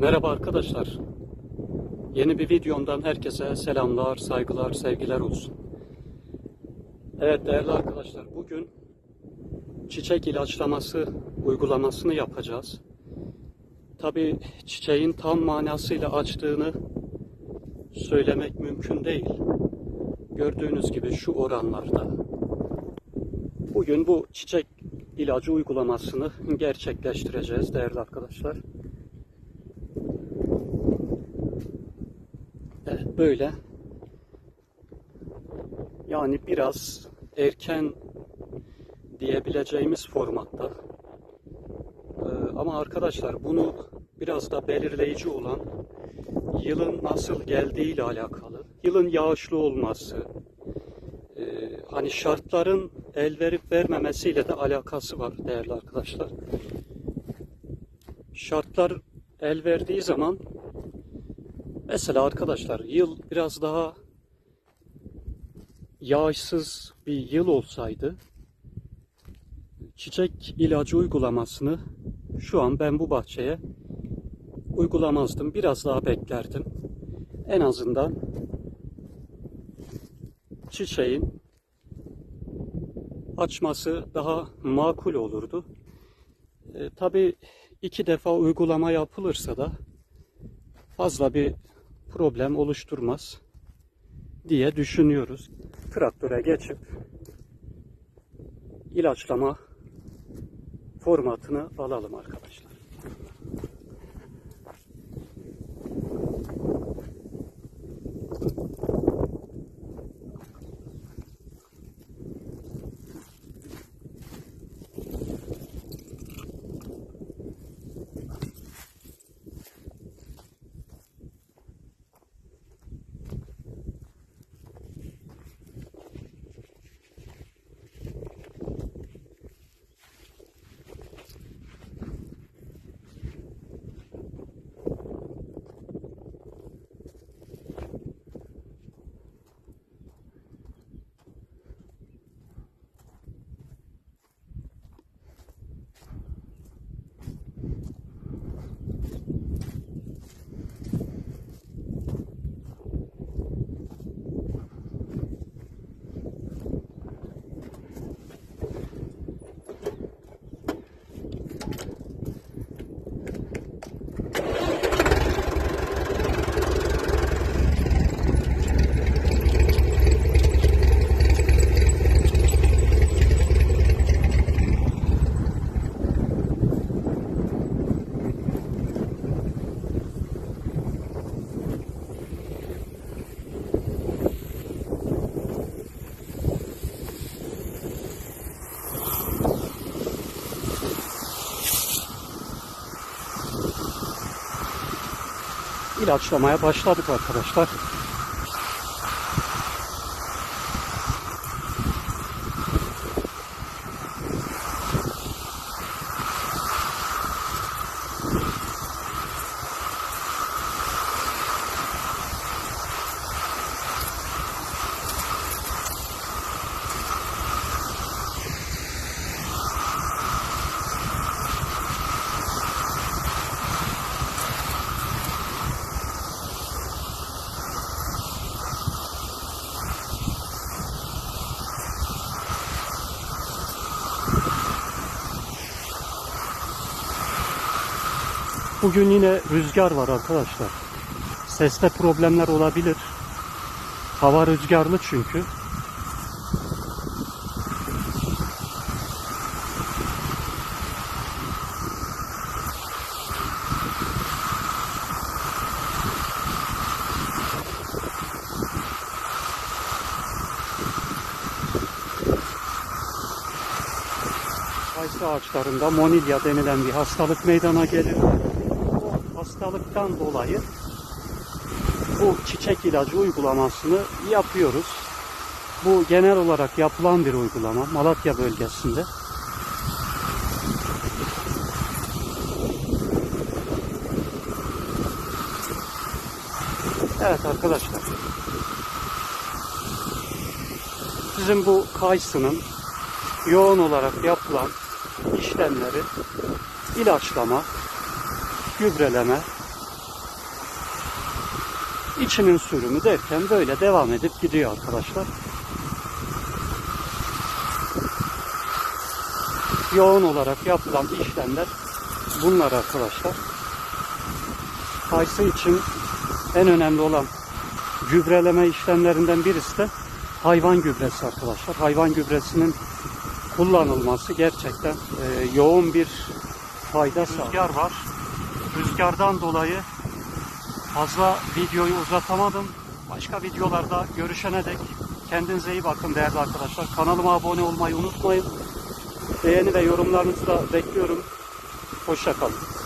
Merhaba arkadaşlar. Yeni bir videomdan herkese selamlar, saygılar, sevgiler olsun. Evet değerli arkadaşlar, bugün çiçek ilaçlaması uygulamasını yapacağız. Tabi çiçeğin tam manasıyla açtığını söylemek mümkün değil. Gördüğünüz gibi şu oranlarda. Bugün bu çiçek ilacı uygulamasını gerçekleştireceğiz değerli arkadaşlar. Evet böyle. Yani biraz erken diyebileceğimiz formatta. Ee, ama arkadaşlar bunu biraz da belirleyici olan yılın nasıl geldiği ile alakalı. Yılın yağışlı olması, e, hani şartların el verip vermemesiyle de alakası var değerli arkadaşlar. Şartlar el verdiği zaman Mesela arkadaşlar yıl biraz daha yağışsız bir yıl olsaydı çiçek ilacı uygulamasını şu an ben bu bahçeye uygulamazdım. Biraz daha beklerdim. En azından çiçeğin açması daha makul olurdu. E, Tabi iki defa uygulama yapılırsa da fazla bir problem oluşturmaz diye düşünüyoruz. Traktöre geçip ilaçlama formatını alalım arkadaşlar. İlaçlamaya başladık arkadaşlar. Bugün yine rüzgar var arkadaşlar. Seste problemler olabilir. Hava rüzgarlı çünkü. Kayısı ağaçlarında monilya denilen bir hastalık meydana gelir. Hastalıktan dolayı bu çiçek ilacı uygulamasını yapıyoruz. Bu genel olarak yapılan bir uygulama Malatya bölgesinde. Evet arkadaşlar. Sizin bu kayısının yoğun olarak yapılan işlemleri ilaçlama, gübreleme içinin sürümü derken böyle devam edip gidiyor arkadaşlar. Yoğun olarak yapılan işlemler bunlar arkadaşlar. Kayısı için en önemli olan gübreleme işlemlerinden birisi de hayvan gübresi arkadaşlar. Hayvan gübresinin kullanılması gerçekten e, yoğun bir fayda sağlıyor. Rüzgar var. Rüzgardan dolayı fazla videoyu uzatamadım. Başka videolarda görüşene dek kendinize iyi bakın değerli arkadaşlar. Kanalıma abone olmayı unutmayın. Beğeni ve yorumlarınızı da bekliyorum. Hoşçakalın.